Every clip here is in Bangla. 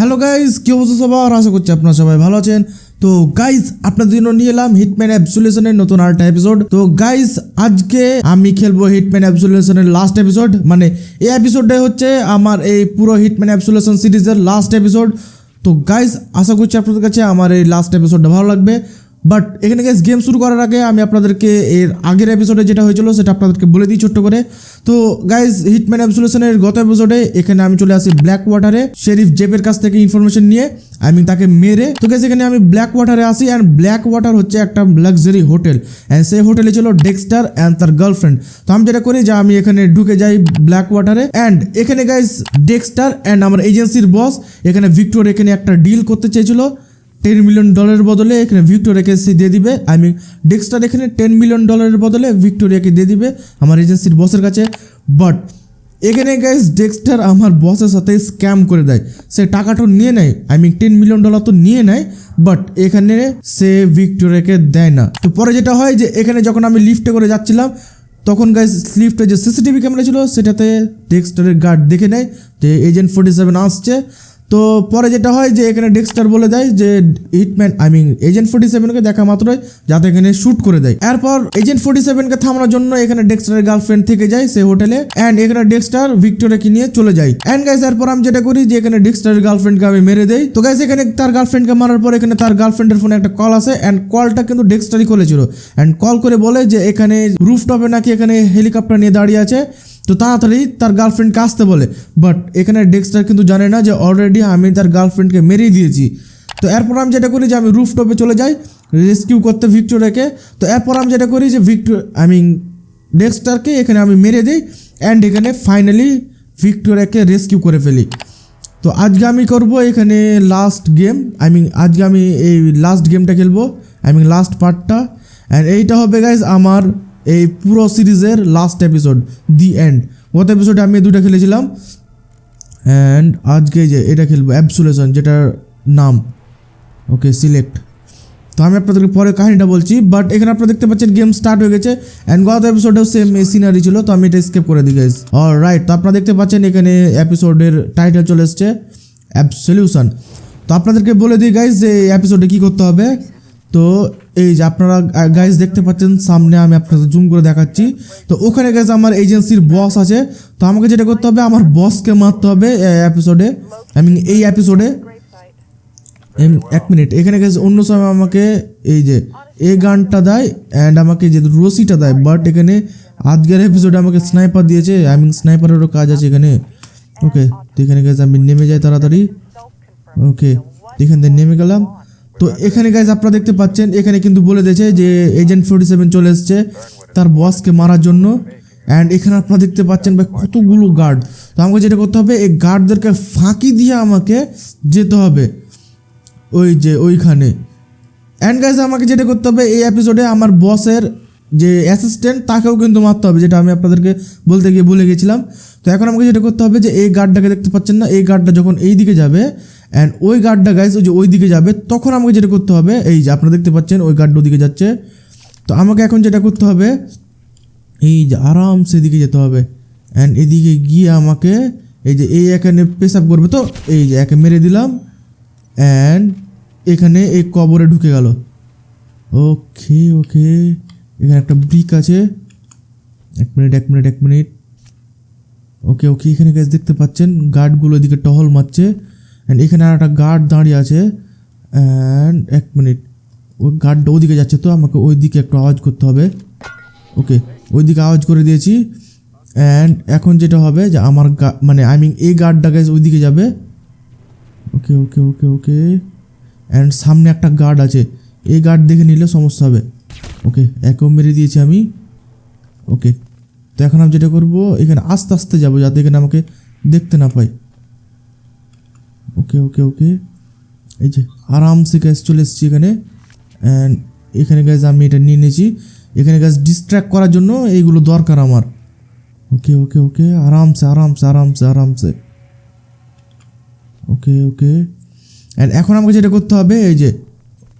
হ্যালো গাইজ কী অবস্থা সবার? আশা করছি আপনার সবাই ভালো আছেন। তো গাইজ আপনাদের জন্য নিয়ে এলাম হিটম্যান অ্যাবসুলেশনের নতুন আরেকটা এপিসোড তো গাইজ আজকে আমি খেলব হিটম্যান অ্যাবসুলেশনের লাস্ট এপিসোড মানে এই এপিসোডটাই হচ্ছে আমার এই পুরো হিটম্যান অ্যাবসুলেশন সিরিজের লাস্ট এপিসোড তো গাইজ আশা করছি আপনাদের কাছে আমার এই লাস্ট এপিসোডটা ভালো লাগবে। বাট এখানে গাইজ গেম শুরু করার আগে আমি আপনাদেরকে এর আগের এপিসোডে যেটা হয়েছিল, সেটা আপনাদেরকে বলে দিই ছোট্ট করে। তো গাইজ হিটম্যান অ্যাবসুলেশনের গত এপিসোডে এখানে আমি চলে আসি ব্ল্যাক ওয়াটারে শেরিফ জেপের কাছ থেকে ইনফরমেশন নিয়ে আমি তাকে মেরে। তো গাইজ এখানে আমি ব্ল্যাক ওয়াটারে আসি অ্যান্ড ব্ল্যাক ওয়াটার হচ্ছে একটা লাক্সারি হোটেল অ্যান্ড সেই হোটেলে ছিল ডেক্সটার অ্যান্ড তার গার্লফ্রেন্ড তো আমি যেটা করি যে আমি এখানে ঢুকে যাই ব্ল্যাক ওয়াটারে অ্যান্ড এখানে গাইজ ডেক্সটার অ্যান্ড আমার এজেন্সির বস এখানে ভিক্টোর এখানে একটা ডিল করতে চেয়েছিল। টেন মিলিয়ন ডলারের বদলে এখানে ভিক্টোরিয়াকে সে দিয়ে দিবে। আই মিন ডেক্সটার এখানে টেন মিলিয়ন ডলারের বদলে ভিক্টোরিয়াকে দিয়ে দিবে আমার এজেন্সির বসের কাছে। বাট এখানে গাইজ ডেক্সটার আমার বসের সাথে স্ক্যাম করে দেয়। সে টাকাটা নিয়ে নেয়। I mean ten million dollar তো নিয়ে নেয়। বাট এখানে সে ভিক্টোরিয়াকে দেয় না। তো পরে যেটা হয় যে, এখানে যখন আমি লিফটে করে যাচ্ছিলাম, তখন গাইজ লিফটে যে সিসিটিভি ক্যামেরা ছিল, সেটাতে ডেক্সটারের গার্ড দেখে নেয় যে এজেন্ট ফোর্টি সেভেন আসছে। তো পরে যেটা হয় যে এখানে ডেক্সটার বলে দেয় যে Hitman I mean agent forty সেভেনকে দেখা মাত্রই, যাতে এখানে শ্যুট করে দেয়। এরপর এজেন্ট ফোর্টি সেভেনকে থামানোর জন্য এখানে ডেক্সটারের গার্লফ্রেন্ড থেকে যায় সে হোটেলে অ্যান্ড এখানে ডেক্সটার ভিক্টোরিয়াকে নিয়ে চলে যায়। অ্যান্ড গাইস এরপর আমি যেটা করি যে এখানে ডেক্সটারের গার্লফ্রেন্ডকে আমি মেরে দেই। তো গাইস এখানে তার গার্লফ্রেন্ডকে মারার পর এখানে তার গার্লফ্রেন্ডের ফোনে একটা কল আসে অ্যান্ড কলটা কিন্তু ডেক্সটারই করেছিল। অ্যান্ড কল করে বলে যে এখানে রুফটপে নাকি এখানে হেলিকপ্টার নিয়ে দাঁড়িয়ে আছে। তো তাড়াতাড়ি তার গার্লফ্রেন্ডকে আসতে বলে। বাট এখানে ডেক্সটার কিন্তু জানে না যে অলরেডি আমি তার গার্লফ্রেন্ডকে মেরিয়ে দিয়েছি। তো এরপর আমি যেটা করি যে আমি রুফটপে চলে যাই রেস্কিউ করতে ভিক্টোরিয়াকে। তো এরপর আমি যেটা করি যে ভিক্টোর আই মিন ডেক্সটারকে এখানে আমি মেরে দিই অ্যান্ড এখানে ফাইনালি ভিক্টোরিয়াকে রেস্কিউ করে ফেলি। তো আজকে আমি করব এখানে লাস্ট গেম আই মিন আজকে আমি এই লাস্ট গেমটা খেলব। আই মিন লাস্ট পার্টটা অ্যান্ড এইটা হবে গাইজ আমার এই পুরো সিরিজের লাস্ট এপিসোড দি এন্ড গত এপিসোডে আমি এই দুটো খেলেছিলাম। অ্যান্ড আজকে যে এটা খেলব অ্যাবসুলেশন যেটার নাম। ওকে সিলেক্ট তো আমি আপনাদেরকে পরে কাহিনীটা বলছি বাট এখানে আপনারা দেখতে পাচ্ছেন গেম স্টার্ট হয়ে গেছে। অ্যান্ড গত এপিসোডেও সেম সিনারি ছিল, তো আমি এটা স্কেপ করে দিই গাইজ অল রাইট তো আপনারা দেখতে পাচ্ছেন এখানে এপিসোডের টাইটেল চলে এসছে অ্যাবসলিউশন তো আপনাদেরকে বলে দিই গাইজ যে এপিসোডে কী করতে হবে? তো এই যে আপনারা গাইজ দেখতে পাচ্ছেন, সামনে আমি আপনাদের জুম করে দেখাচ্ছি। তো ওখানে গাইজ আমার এজেন্সির বস আছে। তো আমাকে যেটা করতে হবে, আমার বসকে মারতে হবে এপিসোডে আই মিন এই এপিসোডে এক মিনিট এখানে গেছে অন্য সময় আমাকে এই যে এ গানটা দেয় অ্যান্ড আমাকে যে রসিটা দেয় বাট এখানে আজকের এপিসোডে আমাকে স্নাইপার দিয়েছে। আই মিন স্নাইপারেরও কাজ আছে এখানে। ওকে তো এখানে গেছে আমি নেমে যাই তাড়াতাড়ি। ওকে এখান থেকে নেমে গেলাম। তো এখানে গাইজ আপনারা দেখতে পাচ্ছেন এখানে কিন্তু বলে দিয়েছে যে এজেন্ট ফোর্টি সেভেন চলে এসছে তার বসকে মারার জন্য। অ্যান্ড এখানে আপনারা দেখতে পাচ্ছেন ভাই কতগুলো গার্ড তো আমাকে যেটা করতে হবে এই গার্ডদেরকে ফাঁকি দিয়ে আমাকে যেতে হবে ওই যে ওইখানে। অ্যান্ড গাইজ আমাকে যেটা করতে হবে এই এপিসোডে আমার বসের যে অ্যাসিস্ট্যান্ট তাকেও কিন্তু মারতে হবে যেটা আমি আপনাদেরকে বলতে গিয়ে ভুলে গেছিলাম। তো এখন আমাকে যেটা করতে হবে যে এই গার্ডটাকে দেখতে পাচ্ছেন না এই গার্ডটা যখন এই দিকে যাবে অ্যান্ড ওই গার্ডটা গাইজ ওই যে ওই দিকে যাবে, তখন আমাকে যেটা করতে হবে, এই যে আপনারা দেখতে পাচ্ছেন, ওই গার্ড ওদিকে যাচ্ছে। তো আমাকে এখন যেটা করতে হবে, এই যে আরামসে এদিকে যেতে হবে। অ্যান্ড এদিকে গিয়ে আমাকে এই যে এই এখানে পেশাব করবে, তো এই যে একে মেরে দিলাম। অ্যান্ড এখানে এই কবরে ঢুকে গেল। ওকে ওকে, এখানে একটা ব্রিক আছে। এক মিনিট এক মিনিট এক মিনিট ওকে ওকে, এখানে গ্যাস দেখতে পাচ্ছেন গার্ডগুলো এদিকে টহল মারছে। অ্যান্ড এখানে আর একটা গার্ড দাঁড়িয়ে আছে অ্যান্ড এক মিনিট ওই গার্ডটা ওদিকে যাচ্ছে তো, আমাকে ওই দিকে একটু আওয়াজ করতে হবে। ওকে ওই দিকে আওয়াজ করে দিয়েছি অ্যান্ড এখন যেটা হবে যে আমার গা মানে আই মিন এই গার্ডটা গ্যাস ওই দিকে যাবে। ওকে ওকে ওকে ওকে অ্যান্ড সামনে একটা গার্ড আছে, এই গার্ড দেখে নিলে সমস্যা হবে। ওকে একেও মেরে দিয়েছি আমি। ওকে তো এখন আমি যেটা করব, এখানে আস্তে আস্তে যাব যাতে এখানে আমাকে দেখতে না পাই ওকে ওকে ওকে এই যে, আরামসে গ্যাস চলে এসেছি এখানে। অ্যান্ড এখানে গ্যাস আমি এটা নিয়ে নিয়েছি। এখানে গ্যাস ডিস্ট্র্যাক্ট করার জন্য এইগুলো দরকার আমার। ওকে ওকে ওকে আরামসে আরামসে আরামসে আরামসে। ওকে ওকে অ্যান্ড এখন আমাকে যেটা করতে হবে, এই যে,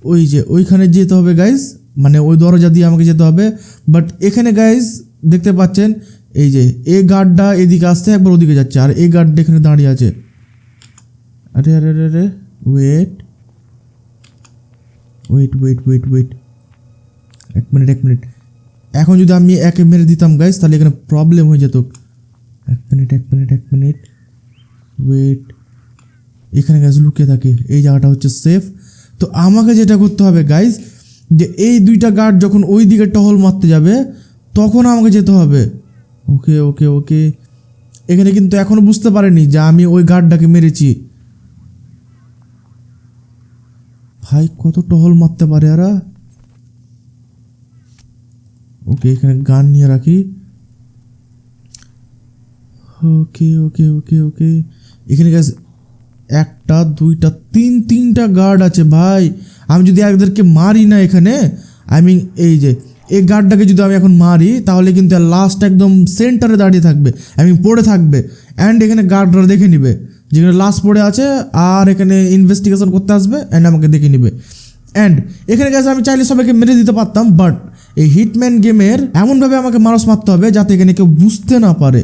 ওই যে, ওইখানে যেতে হবে গাইজ মানে ওই দরজা দিয়ে আমাকে যেতে হবে। বাট এখানে গাইজ দেখতে পাচ্ছেন, এই যে এই গার্ডটা এদিকে আসতে একবার ওদিকে যাচ্ছে। আর এই গার্ডটা এখানে দাঁড়িয়ে আছে। আরে আরে আরে আরে wait wait wait wait wait এক মিনিট এক মিনিট এখন যদি আমি একে মেরে দিতাম গাইস তাহলে এখানে প্রবলেম হয়ে যেত। এক মিনিট এক মিনিট এক মিনিট ওয়েট এখানে গাছ লুকিয়ে থাকে। এই জায়গাটা হচ্ছে সেফ তো আমাকে যেটা করতে হবে গাইস যে এই দুইটা গার্ড যখন ওই দিকে টহল মারতে যাবে, তখন আমাকে যেতে হবে। ওকে ওকে ওকে এখানে কিন্তু এখনও বুঝতে পারেনি যে আমি ওই গার্ডটাকে মেরেছি। ভাই কত টহল মারতে পারে এরা? ওকে, এখানে গান নিয়ে রাখি। ওকে ওকে ওকে ওকে। এখানে গ্যাস একটা, দুইটা, তিন, তিনটা গার্ড আছে ভাই। আমি যদি একদেরকে মারি না এখানে আই মিন এই যে, এই গার্ডটাকে যদি আমি এখন মারি, তাহলে কিন্তু লাস্ট একদম সেন্টারে দাঁড়িয়ে থাকবে। আই মিন পড়ে থাকবে। অ্যান্ড এখানে গার্ডরা দেখে নিবে। যেখানে লাস্ট পড়ে আছে, আর এখানে ইনভেস্টিগেশন করতে আসবে অ্যান্ড আমাকে দেখে নিবে। অ্যান্ড এখানে গেছে আমি চাইলে সবাইকে মেরে দিতে পারতাম বাট এই হিটম্যান গেমের এমনভাবে আমাকে মানুষ মারতে হবে, যাতে এখানে কেউ বুঝতে না পারে।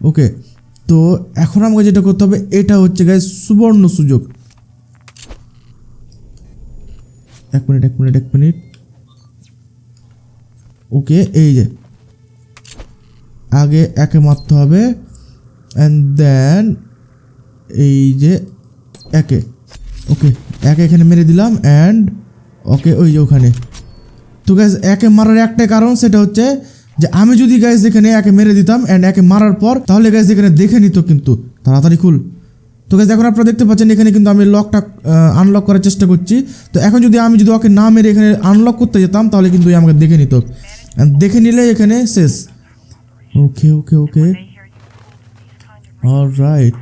ওকে তো এখন আমাকে যেটা করতে হবে, এটা হচ্ছে গায়ে সুবর্ণ সুযোগ। এক মিনিট এক মিনিট এক মিনিট ওকে এই যে। আগে একে মারতে হবে অ্যান্ড দেন এই যে একে। ওকে একে এখানে মেরে দিলাম অ্যান্ড ওকে ওই যে ওখানে। তো গ্যাস একে মারার একটাই কারণ সেটা হচ্ছে যে আমি যদি গ্যাস এখানে একে মেরে দিতাম অ্যান্ড একে মারার পর তাহলে গ্যাস এখানে দেখে নিত কিন্তু। তাড়াতাড়ি খুল। তো গ্যাস এখন আপনারা দেখতে পাচ্ছেন এখানে কিন্তু আমি লকটা আনলক করার চেষ্টা করছি। তো এখন যদি আমি যদি ওকে না মেরে এখানে আনলক করতে যেতাম তাহলে কিন্তু আমাকে দেখে নিত। দেখে নিলে এখানে শেষ। ওকে ওকে ওকে। All right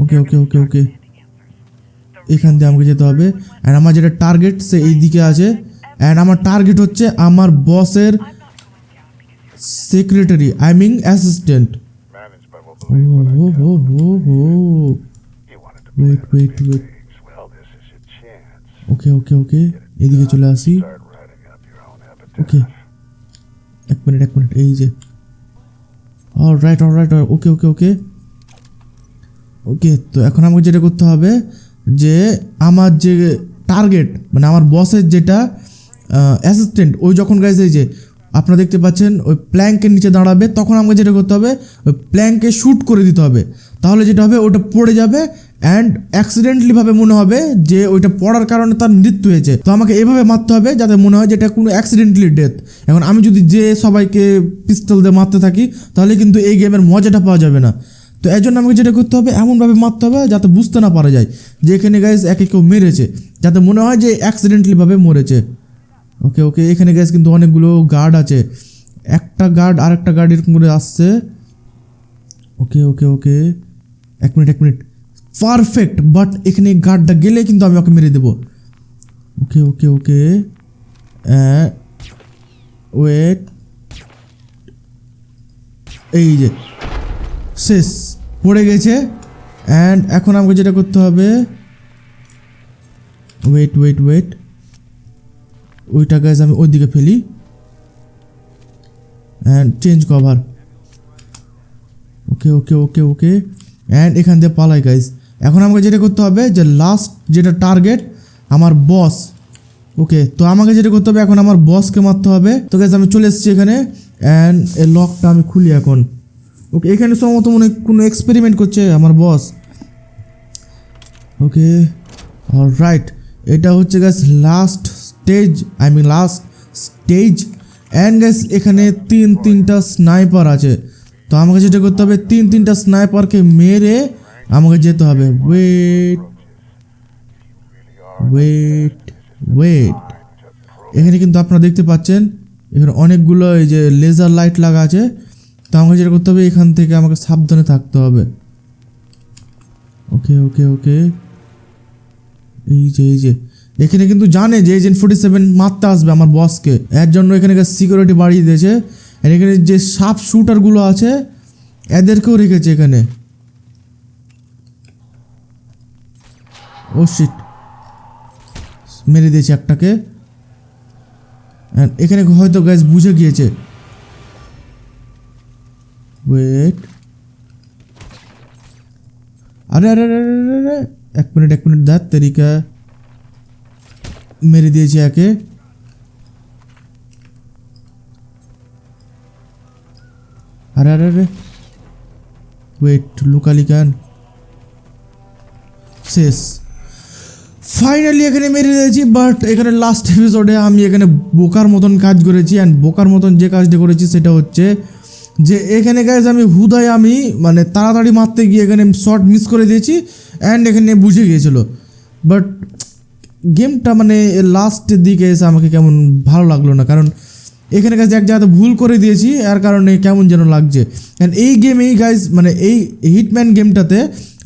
okay okay okay ওকে এখান দিয়ে আমাকে যেতে হবে অ্যান্ড আমার যেটা টার্গেট সে এই দিকে আছে অ্যান্ড আমার টার্গেট হচ্ছে আমার বসের secretary I mean assistant okay okay okay এদিকে চলে আসি ওকে এক মিনিট এক মিনিট এই যে right all right okay okay okay okay, তো এখন আমাকে যেটা করতে হবে যে আমার যে টার্গেট মানে আমার বসের যেটা অ্যাসিস্ট্যান্ট ওই যখন গাইজ এই যে আপনারা দেখতে পাচ্ছেন, ওই প্ল্যাঙ্কের নিচে দাঁড়াবে, তখন আমাকে যেটা করতে হবে, ওই প্ল্যাঙ্কে শ্যুট করে দিতে হবে। তাহলে যেটা হবে, ওটা পড়ে যাবে অ্যান্ড অ্যাক্সিডেন্টলিভাবে মনে হবে যে ওইটা পড়ার কারণে তার মৃত্যু হয়েছে। তো আমাকে এভাবে মারতে হবে যাতে মনে হয় যে এটা কোনো অ্যাক্সিডেন্টলি ডেথ এখন আমি যদি যে সবাইকে পিস্তল দিয়ে মারতে থাকি, তাহলে কিন্তু এই গেমের মজাটা পাওয়া যাবে না। তো এর জন্য আমাকে যেটা করতে হবে, এমনভাবে মারতে হবে যাতে বুঝতে না পারা যায় যে এখানে গাইজ একে কেউ মেরেছে, যাতে মনে হয় যে অ্যাক্সিডেন্টালিভাবে মরেছে। ওকে ওকে এখানে গ্যাস কিন্তু অনেকগুলো গার্ড আছে। একটা গার্ড আর একটা গার্ড এরকম করে আসছে। ওকে ওকে ওকে এক মিনিট এক মিনিট পারফেক্ট বাট এখানে গার্ডটা গেলে কিন্তু আমি ওকে মেরে দেবো। ওকে ওকে ওকে ওয়েট এই যে, শেষ। পড়ে গেছে। অ্যান্ড এখন আমাকে যেটা করতে হবে ওয়েট ওয়েট ওয়েট ওইটা গাইজ আমি ওই দিকে ফেলি। And change cover okay okay okay okay and এখান দিয়ে পালাই গাইজ এখন আমাকে যেটা করতে হবে, যে লাস্ট যেটা টার্গেট আমার বস ওকে তো আমাকে যেটা করতে হবে, এখন আমার বসকে মারতে হবে। তো গাইজ আমি চলে এসেছি এখানে। অ্যান্ড এ লকটা আমি খুলি এখন। ওকে এখানে সম্ভবত মনে কোনো এক্সপেরিমেন্ট করছে আমার বস ওকে অল রাইট এটা হচ্ছে gas last stage I mean last stage and gas এখানে তিন তিনটা স্নাইপার আছে। তো আমাকে যেটা করতে হবে, তিন তিনটা স্নাইপারকে মেরে আমাকে যেতে হবে। ওয়েট ওয়েট ওয়েট এখানে কিন্তু আপনারা দেখতে পাচ্ছেন, এখানে অনেকগুলো এই যে লেজার লাইট লাগা আছে। তো আমাকে যেটা করতে হবে, এখান থেকে আমাকে সাবধানে থাকতে হবে। ওকে ওকে ওকে এই যে এই যে। এখানে কিন্তু জানে যে এজেন্ট ফোর্টি সেভেন মারতে আসবে আমার বসকে এর জন্য এখানে সিকিউরিটি বাড়িয়ে দিয়েছে। আর এখানে যে সাপ শুটারগুলো আছে, এদেরকেও রেখেছে এখানে। ও শিট মেরে দিয়েছে একটাকে। এখানে হয়তো গ্যাস বুঝে গিয়েছে। ওয়েট আরে আরে আরে আরে, এক মিনিট এক মিনিট দেখ তেরিকা। মেরে দিয়েছি একে। আরে আরে আরে। ওয়েট লুকালি কেন? শেষ। ফাইনালি এখানে মেরে দিয়েছি বাট এখানে লাস্ট এপিসোডে আমি এখানে বোকার মতন কাজ করেছি অ্যান্ড বোকার মতন যে কাজটা করেছি সেটা হচ্ছে যে এখানে গাইজ আমি হুদায় আমি মানে তাড়াতাড়ি মারতে গিয়ে এখানে শর্ট মিস করে দিয়েছি অ্যান্ড এখানে বুঝে গিয়েছিল। বাট গেমটা মানে লাস্টের দিকে এসে আমাকে কেমন ভালো লাগল না। কারণ এখানে গাইজ এক জায়গাতে ভুল করে দিয়েছি, এর কারণে কেমন যেন লাগছে। অ্যান্ড এই গেমেই গাইজ মানে এই হিটম্যান গেমটাতে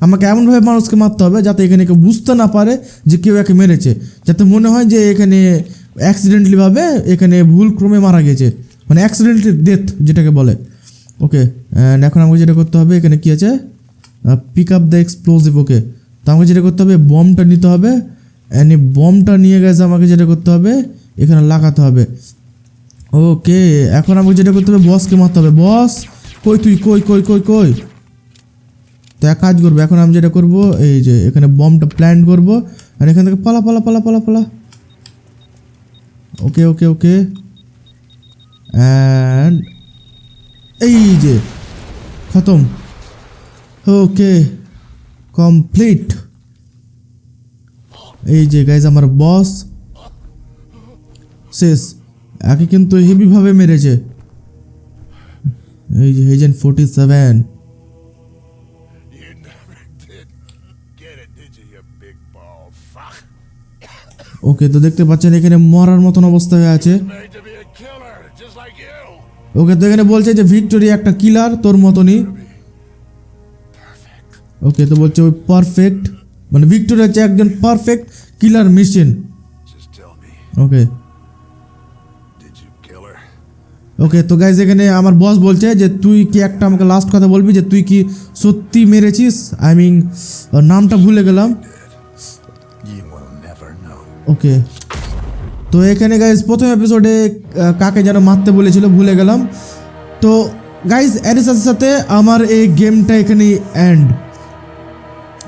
আমাকে এমনভাবে মানুষকে মারতে হবে যাতে এখানে কেউ বুঝতে না পারে যে কেউ একে মেরেছে। যাতে মনে হয় যে এখানে অ্যাক্সিডেন্টলিভাবে এখানে ভুল ক্রমে মারা গেছে। মানে অ্যাক্সিডেন্টলি ডেথ যেটাকে বলে। ওকে অ্যান্ড এখন আমাকে যেটা করতে হবে, এখানে কী আছে? Pick up the explosive okay তো আমাকে যেটা করতে হবে বমটা নিতে হবে অ্যান্ড এই বমটা নিয়ে গেছে আমাকে যেটা করতে হবে, এখানে লাগাতে হবে। ওকে, এখন আমাকে যেটা করতে হবে বসকে মারতে হবে। বস কই তুই? কই কই কই কই? তো এক কাজ করব, এখন আমি যেটা করব, এই যে এখানে বমটা প্ল্যান করব আর এখান থেকে পালা পালা পালা পালা পালা। ওকে ওকে ওকে। অ্যান্ড এই যে, খতম। Okay, complete. এই যে গাইজ আমার বস শেষ। একে কিন্তু হেভিভাবে মেরেছে। এই যে এজেন্ট ফোর্টি সেভেন? ওকে, তো দেখতে পাচ্ছেন, এখানে মরার মতন অবস্থা হয়ে আছে। ওকে তো এখানে বলছে যে ভিক্টোরি একটা কিলার তোর মতনই। ওকে তো বলছে ওই পারফেক্ট মানে ভিক্টোরি হচ্ছে একজন perfect killer machine okay? Okay তো গাইজ এখানে আমার বস বলছে যে তুই কি একটা আমাকে লাস্ট কথা বলবি যে তুই কি সত্যি মেরেছিস? আই মিন নামটা ভুলে গেলাম. ওকে। তো এখানে গাইজ প্রথম এপিসোডে কাকে যেন মারতে বলেছিল, ভুলে গেলাম। তো গাইজ এর সাথে সাথে আমার এই গেমটা এখানে এন্ড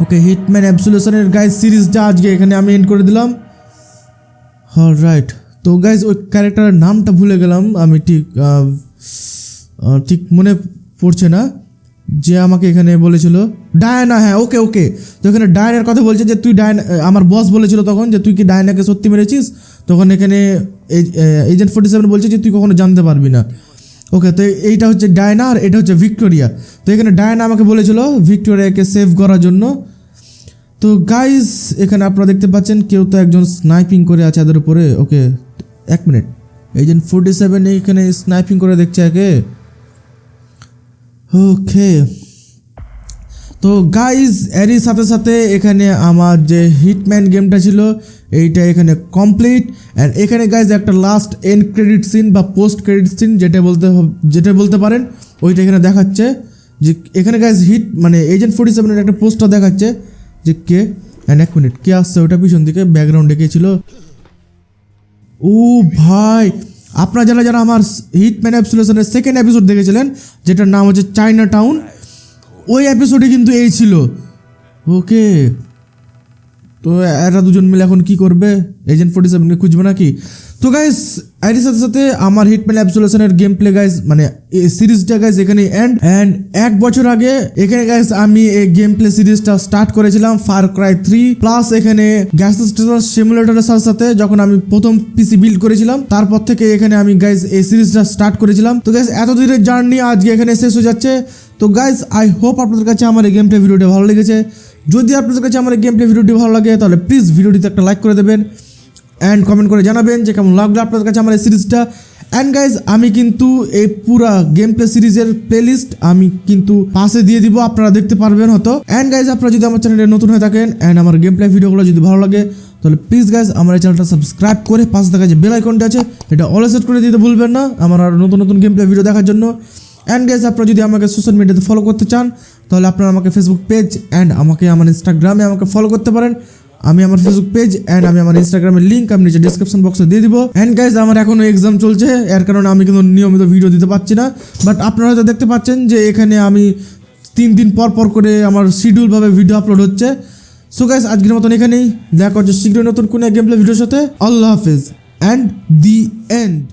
ওকে হিটম্যান অ্যাবসুলেশনের গাইজ সিরিজটা আজকে এখানে আমি এন্ড করে দিলাম। হল রাইট তো গাইজ ওই ক্যারেক্টারের নামটা ভুলে গেলাম, আমি ঠিক ঠিক মনে পড়ছে না। যে আমাকে এখানে বলেছিল, ডায়না হ্যাঁ ওকে ওকে। তো এখানে ডায়নার কথা বলছে যে, তুই ডায়না আমার বস বলেছিল তখন যে, তুই কি ডায়নাকে সত্যি মেরেছিস? তখন এখানে এজেন্ট ফোর্টি সেভেন বলছে যে, তুই কখনো জানতে পারবি না। ওকে, তো এইটা হচ্ছে ডায়না আর এটা হচ্ছে ভিক্টোরিয়া। তো এখানে ডায়না আমাকে বলেছিল ভিক্টোরিয়াকে সেভ করার জন্য। তো গাইস এখানে আপনারা দেখতে পাচ্ছেন কেউ তো একজন স্নাইপিং করে আছে এদের উপরে। ওকে, এক মিনিট এজেন্ট ফোর্টি সেভেন এখানে স্নাইপিং করে দেখছে একে। ওকে তো গাইজ এরই সাথে সাথে এখানে আমার যে হিটম্যান গেমটা ছিল, এইটা এখানে কমপ্লিট অ্যান্ড এখানে গাইজ একটা লাস্ট এন্ড ক্রেডিট সিন বা পোস্ট ক্রেডিট সিন যেটা বলতে যেটা বলতে পারেন, ওইটা এখানে দেখাচ্ছে যে এখানে গাইজ হিট মানে এজেন্ট ফোর্টি সেভেনের একটা পোস্টার দেখাচ্ছে যে কে? অ্যান্ড এক মিনিট কে আসছে ওটা পিছন দিকে? ব্যাকগ্রাউন্ডে কে ছিল? ও ভাই! আপনারা যারা যারা আমার হিটম্যান অ্যাপসুলেশনের সেকেন্ড এপিসোড দেখেছিলেন, যেটার নাম হচ্ছে চায়না টাউন ওই এপিসোডে কিন্তু এই ছিল। ওকে। তো এরা দুজন মিলে এখন কি করবে? এজেন্ট ফোর্টি সেভেনকে খুঁজবে নাকি? তো গাইস এর সাথে সাথে আমার হিটম্যান অ্যাপসুলেশনের গেম প্লে গাইস মানে সিরিজটা গাইস এখানে এন্ড অ্যান্ড এক বছর আগে এখানে গাইস আমি এই গেম প্লে সিরিজটা স্টার্ট করেছিলাম ফার ক্রাই থ্রি প্লাস এখানে গ্যাস স্টেশন সিমুলেটরের সাথে সাথে যখন আমি প্রথম পিসি বিল্ড করেছিলাম, তারপর থেকে এখানে আমি গাইস এই সিরিজটা স্টার্ট করেছিলাম। তো গাইস এত দিনের জার্নি আজকে এখানে শেষ হয়ে যাচ্ছে। তো গাইস আই হোপ আপনাদের কাছে আমার এই গেম প্লে ভিডিওটা ভালো লেগেছে। যদি আপনাদের কাছে আমার এই গেম প্লে ভিডিওটি ভালো লাগে, তাহলে প্লিজ ভিডিওটিতে একটা লাইক করে দেবেন। অ্যান্ড কমেন্ট করে জানাবেন যে কেমন লাগল আপনাদের কাছে আমার এই সিরিজটা। অ্যান্ড গাইজ আমি কিন্তু এই পুরা গেম প্লে সিরিজের প্লেলিস্ট আমি কিন্তু পাশে দিয়ে দিব, আপনারা দেখতে পারবেন হয়তো। অ্যান্ড গাইজ আপনারা যদি আমার চ্যানেলে নতুন হয়ে থাকেন অ্যান্ড আমার গেম প্লে ভিডিওগুলো যদি ভালো লাগে, তাহলে প্লিজ গাইজ আমার এই চ্যানেলটা সাবস্ক্রাইব করে পাশে থাকা যে বেল আইকনটা আছে, এটা অল সেট করে দিতে ভুলবেন না, আমার আর নতুন নতুন গেম প্লে ভিডিও দেখার জন্য। অ্যান্ড গাইজ আপনারা যদি আমাকে সোশ্যাল মিডিয়াতে ফলো করতে চান, তাহলে আপনারা আমাকে ফেসবুক পেজ অ্যান্ড আমাকে আমার ইনস্টাগ্রামে আমাকে ফলো করতে পারেন। আমি আমার ফেসবুক পেজ অ্যান্ড আমি আমার ইনস্টাগ্রামের লিঙ্ক আমি নিচে ডিসক্রিপশন বক্সে দিয়ে দিব। অ্যান্ড গাইজ আমার এখনও এক্সাম চলছে, এর কারণে আমি কিন্তু নিয়মিত ভিডিও দিতে পারছি না। বাট আপনারা তো দেখতে পাচ্ছেন যে এখানে আমি তিন দিন পর পর করে আমার শিডিউলভাবে ভিডিও আপলোড হচ্ছে। সো গাইজ আজকের মতন এখানেই। দেখা হচ্ছে শীঘ্রই নতুন কোনো গেম প্লে ভিডিওর সাথে। আল্লাহ হাফেজ। And the end